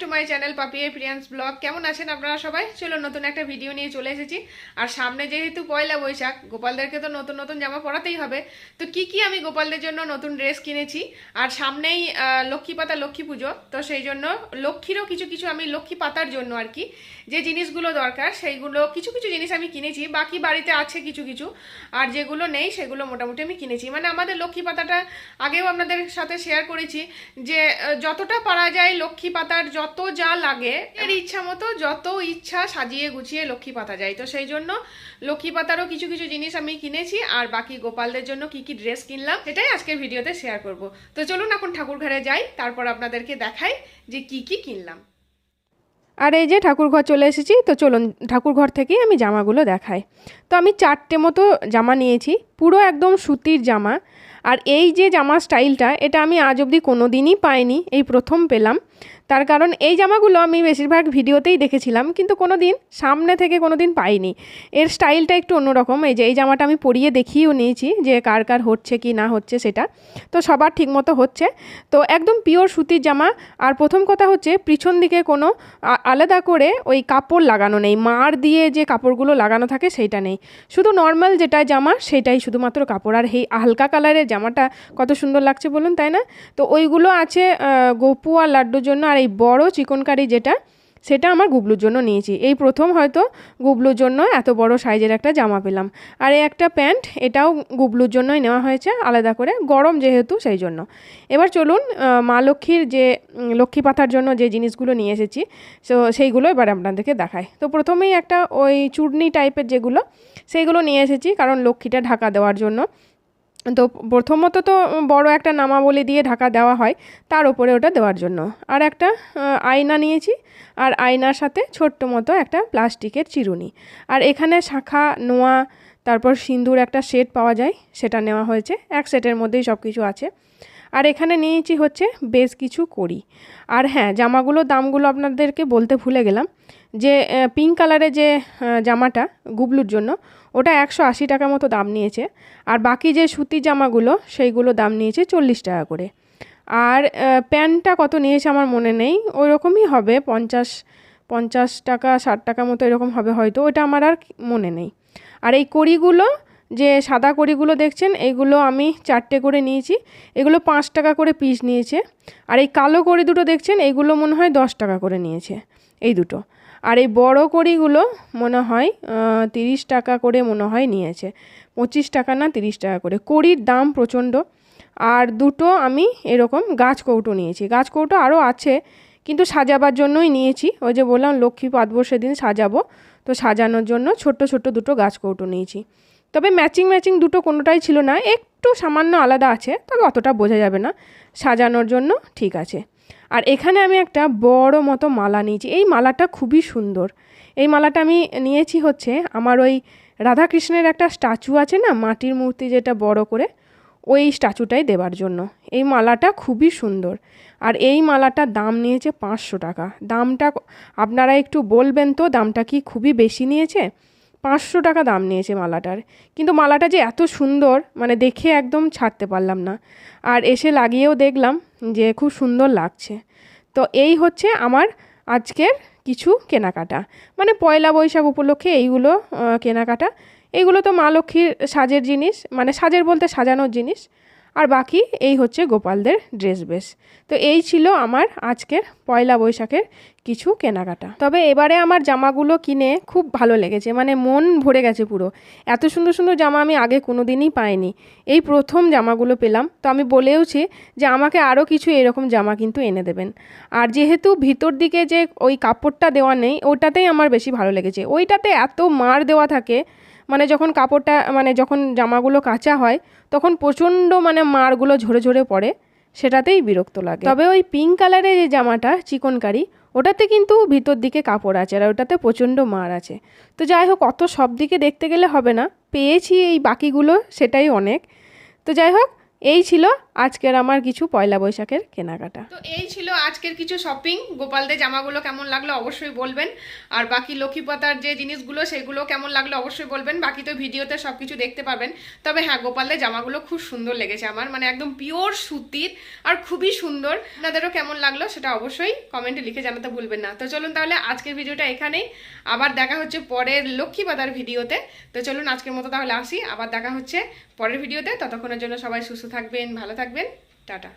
Two my channel পাপিয়ে প্রিয়ান্স blog. কেমন আছেন আপনারা সবাই? চলো, নতুন একটা ভিডিও নিয়ে চলে এসেছি। আর সামনে যেহেতু পয়লা বৈশাখ, গোপালদেরকে তো নতুন নতুন জামা পরাতেই হবে। তো কি কি আমি গোপালদের জন্য নতুন ড্রেস কিনেছি? আর সামনেই লক্ষ্মী পাতা লক্ষ্মী পুজো। তো সেই জন্য লক্ষ্মীরও কিছু কিছু আমি লক্ষ্মী পাতার জন্য আর কি। যে জিনিসগুলো দরকার, সেইগুলো কিছু কিছু জিনিস আমি কিনেছি। বাকি বাড়িতে আছে কিছু কিছু। আর যেগুলো নেই, সেগুলো মোটামুটি আমি কিনেছি। মানে আমাদের লক্ষ্মী পাতাটা আগেও আপনাদের সাথে শেয়ার করেছি যে যতটা পারা যায় লক্ষ্মী পাতার যত যা লাগে, এর ইচ্ছা মতো যত ইচ্ছা সাজিয়ে গুছিয়ে লক্ষ্মী পাতা যায়। তো সেই জন্য লক্ষ্মী পাতারও কিছু কিছু জিনিস আমি কিনেছি, আর বাকি গোপালদের জন্য কি কি ড্রেস কিনলাম, সেটাই আজকের ভিডিওতে শেয়ার করব। তো চলুন এখন ঠাকুর ঘরে যাই, তারপর আপনাদেরকে দেখাই যে কি কি কিনলাম। আর এই যে ঠাকুর ঘর চলে এসেছি, তো চলুন ঠাকুর ঘর থেকেই আমি জামাগুলো দেখাই। তো আমি চারটে মতো জামা নিয়েছি পুরো একদম সুতির জামা। আর এই যে জামা স্টাইলটা, এটা আমি আজ অবধি কোনো দিনই পাইনি, এই প্রথম পেলাম। তার কারণ এই জামাগুলো আমি বেশিরভাগ ভিডিওতেই দেখেছিলাম, কিন্তু কোনো দিন সামনে থেকে কোনো দিন পাইনি। এর স্টাইলটা একটু অন্যরকম, এই যে এই জামাটা আমি পরিয়ে দেখিয়েও নিয়েছি যে কার কার হচ্ছে কি না হচ্ছে সেটা। তো সবার ঠিকমতো হচ্ছে। তো একদম পিওর সুতির জামা, আর প্রথম কথা হচ্ছে পিছন দিকে কোনো আলাদা করে ওই কাপড় লাগানো নেই। মার দিয়ে যে কাপড়গুলো লাগানো থাকে সেইটা নেই। শুধু নর্মাল যেটা জামা, সেটাই শুধুমাত্র কাপড় আর এই হালকা কালারের জামাটা কত সুন্দর লাগছে বলুন, তাই না? তো ওইগুলো আছে গোপু আর লাড্ডুর জন্য আর এই বড় চিকনকারি যেটা সেটা আমার গুবলুর জন্য নিয়েছি। এই প্রথম হয়তো গুবলুর জন্য এত বড় সাইজের একটা জামা পেলাম। আর এই একটা প্যান্ট, এটাও গুবলুর জন্যই নেওয়া হয়েছে আলাদা করে, গরম যেহেতু সেই জন্য। এবার চলুন মা লক্ষ্মীর যে লক্ষ্মী পাতার জন্য যে জিনিসগুলো নিয়ে এসেছি, তো সেইগুলো এবার আপনাদেরকে দেখাই। তো প্রথমেই একটা ওই চূর্ণি টাইপের যেগুলো, সেইগুলো নিয়ে এসেছি, কারণ লক্ষ্মীটা ঢাকা দেওয়ার জন্য। তো প্রথমত তো বড় একটা নামাবলি দিয়ে ঢাকা দেওয়া হয়, তার উপরে ওটা দেওয়ার জন্য। আর একটা আয়না নিয়েছি, আর আয়নার সাথে ছোট্ট মতো একটা প্লাস্টিকের চিরুনি। আর এখানে শাখা, নোয়া, তারপর সিঁদুর একটা সেট পাওয়া যায়, সেটা নেওয়া হয়েছে। এক সেটের মধ্যেই সব কিছু আছে। আর এখানে নিয়েছি হচ্ছে বেশ কিছু করি আর হ্যাঁ জামাগুলোর দামগুলো আপনাদেরকে বলতে ভুলে গেলাম। যে পিঙ্ক কালারের যে জামাটা গুবলুর জন্য, ওটা একশো আশি টাকা মতো দাম নিয়েছে। আর বাকি যে সুতির জামাগুলো, সেইগুলো দাম নিয়েছে চল্লিশ টাকা করে। আর প্যান্টটা কত নিয়েছে আমার মনে নেই। ওই রকমই হবে, পঞ্চাশ পঞ্চাশ টাকা, ষাট টাকা মতো এরকম হবে হয়তো, ওটা আমার আর মনে নেই। আর এই কড়িগুলো যে সাদা কড়িগুলো দেখছেন এইগুলো আমি চারটে করে নিয়েছি। এগুলো পাঁচ টাকা করে পিস নিয়েছে। আর এই কালো কড়ি দুটো দেখছেন এইগুলো মনে হয় দশ টাকা করে নিয়েছে, এই দুটো। আর এই বড় কড়িগুলো মনে হয় তিরিশ টাকা করে মনে হয় নিয়েছে। পঁচিশ টাকা না তিরিশ টাকা করে। কড়ির দাম প্রচণ্ড। আর দুটো আমি এরকম গাছ কৌটো নিয়েছি। গাছ কৌটো আরও আছে, কিন্তু সাজাবার জন্যই নিয়েছি। ওই যে বললাম, লক্ষ্মী পাতবো সেদিন সাজাবো। তো সাজানোর জন্য ছোট্ট ছোট্ট দুটো গাছ কৌটো নিয়েছি। তবে ম্যাচিং ম্যাচিং দুটো কোনোটাই ছিল না, একটু সামান্য আলাদা আছে, তবে অতটা বোঝা যাবে না। সাজানোর জন্য ঠিক আছে। আর এখানে আমি একটা বড় মতো মালা নিয়েছি। এই মালাটা খুবই সুন্দর। এই মালাটা আমি নিয়েছি হচ্ছে আমার ওই রাধাকৃষ্ণের একটা স্ট্যাচু আছে না, মাটির মূর্তি যেটা বড় করে, ওই স্ট্যাচুটাই দেওয়ার জন্য। এই মালাটা খুবই সুন্দর। আর এই মালাটার দাম নিয়েছে পাঁচশো টাকা। দামটা আপনারা একটু বলবেন তো, দামটা কি খুবই বেশি নিয়েছে? পাঁচশো টাকা দাম নিয়েছে মালাটার। কিন্তু মালাটা যে এত সুন্দর মানে দেখে একদম ছাড়তে পারলাম না। আর এসে লাগিয়েও দেখলাম যে খুব সুন্দর লাগছে। তো এই হচ্ছে আমার আজকের কিছু কেনাকাটা। মানে পয়লা বৈশাখ উপলক্ষে এইগুলো কেনাকাটা। এইগুলো তো মা লক্ষ্মীর সাজের জিনিস মানে সাজের বলতে সাজানোর জিনিস। বাকি এই হচ্ছে গোপালদের ড্রেস বেস তো এই ছিল আমার আজকের পয়লা বৈশাখের কিছু কেনাকাটা। তবে এবারে আমার জামাগুলো কিনে খুব ভালো লেগেছে মানে মন ভরে গেছে পুরো। এত সুন্দর সুন্দর জামা আমি আগে কোনো দিনই পাইনি। এই প্রথম জামাগুলো পেলাম। তো আমি বলেওছি যে আমাকে আরও কিছু এরকম জামা কিন্তু এনে দেবেন। আর যেহেতু ভিতর দিকে যে ওই কাপড়টা দেওয়া নেই, ওটাতেই আমার বেশি ভালো লেগেছে। ওইটাতে এত মার দেওয়া থাকে মানে যখন কাপড়টা মানে যখন জামাগুলো কাঁচা হয়, তখন প্রচণ্ড মানে মারগুলো ঝরে ঝরে পড়ে, সেটাতেই বিরক্ত লাগে। তবে ওই পিঙ্ক কালারের যে জামাটা, চিকনকারি, ওটাতে কিন্তু ভিতর দিকে কাপড় আছে আর ওটাতে প্রচণ্ড মার আছে। তো যাই হোক, অত সব দিকে দেখতে গেলে হবে না। পেয়েছি এই বাকিগুলো, সেটাই অনেক। তো যাই হোক এই ছিল আজকের আমার কিছু পয়লা বৈশাখের কেনাকাটা। তো এই ছিল আজকের কিছু শপিং গোপালদের জামাগুলো কেমন লাগল অবশ্যই বলবেন। আর বাকি লক্ষ্মী পাতার যে জিনিসগুলো, সেগুলো কেমন লাগল অবশ্যই বলবেন। বাকি তো ভিডিওতে সব কিছু দেখতে পাবেন। তবে হ্যাঁ গোপালদের জামাগুলো খুব সুন্দর লেগেছে আমার। মানে একদম পিওর সুতির আর খুবই সুন্দর। আপনাদেরও কেমন লাগল সেটা অবশ্যই কমেন্টে লিখে জানাতে ভুলবেন না। তো চলুন তাহলে আজকের ভিডিওটা এখানেই। আবার দেখা হচ্ছে পরের লক্ষ্মী পাতার ভিডিওতে। তো চলুন আজকের মতো তাহলে আসি। আবার দেখা হচ্ছে পরের ভিডিওতে। ততক্ষণের জন্য সবাই সুস্থ থাকবেন ভালো থাকবেন টাটা।